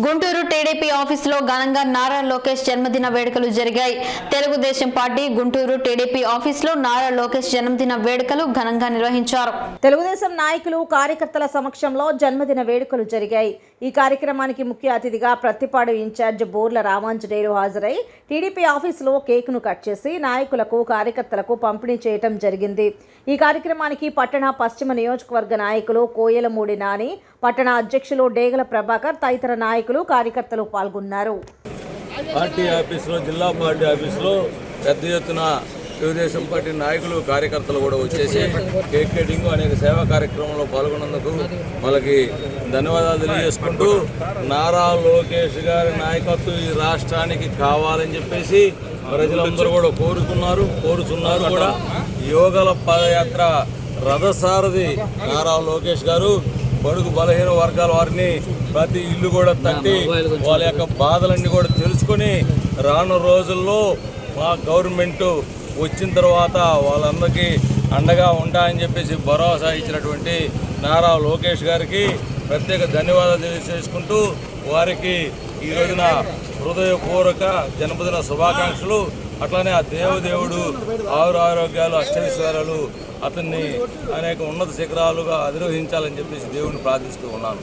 Guntur TDP ఆఫీసులో ఘనంగా నారా లోకేష్ జన్మదిన వేడుకలు జరిగాయి. తెలుగుదేశం పార్టీ గుంటూరు టీడీపీ ఆఫీసులో నారా లోకేష్ జన్మదిన వేడుకలు ఘనంగా నిర్వహించారు. తెలుగుదేశం నాయకులు కార్యకర్తల సమక్షంలో జన్మదిన వేడుకలు జరిగాయి. ఈ కార్యక్రమానికి ముఖ్య అతిథిగా ప్రత్తిపాడు ఇన్ఛార్జ్ బోర్ల రామాంజనేయులు హాజరై టీడీపీ ఆఫీసులో కేకును కట్ చేసి నాయకులకు కార్యకర్తలకు పంపిణీ చేయటం జరిగింది. ఈ కార్యక్రమానికి పట్టణ పశ్చిమ నియోజకవర్గ నాయకులు కోయలమూడి నాని పట్టణ అధ్యక్షులు డేగల ప్రభాకర్ తదితర నాయకులు కార్యకర్తలు పాల్గొన్నారు. పార్టీ ఆఫీసులో జిల్లా పార్టీ ఆఫీసులో పెద్ద ఎత్తున తెలుగుదేశం పార్టీ నాయకులు కార్యకర్తలు కూడా వచ్చేసి కేక్ కటింగ్ అనేక సేవా కార్యక్రమంలో పాల్గొన్నందుకు వాళ్ళకి ధన్యవాదాలు తెలియజేసుకుంటూ నారా లోకేష్ గారి నాయకత్వం ఈ రాష్ట్రానికి కావాలని చెప్పేసి ప్రజలందరూ కూడా కోరుకున్నారు కోరుచున్నారు కూడా. యోగల పాదయాత్ర రథసారథి నారా లోకేష్ గారు బడుగు బలహీన వర్గాల వారిని ప్రతి ఇల్లు కూడా తట్టి వాళ్ళ యొక్క బాధలన్నీ కూడా తెలుసుకొని రాను రోజుల్లో మా గవర్నమెంట్ వచ్చిన తర్వాత వాళ్ళందరికీ అండగా ఉంటాయని చెప్పేసి భరోసా ఇచ్చినటువంటి నారా లోకేష్ గారికి ప్రత్యేక ధన్యవాదాలు తెలియజేసుకుంటూ వారికి ఈ రోజున హృదయపూర్వక జన్మదిన శుభాకాంక్షలు. అట్లానే ఆ దేవదేవుడు ఆరు ఆరోగ్యాలు అష్టైశ్వర్యాలు అతన్ని అనేక ఉన్నత శిఖరాలుగా అధిరోహించాలని చెప్పేసి దేవుని ప్రార్థిస్తూ ఉన్నాను.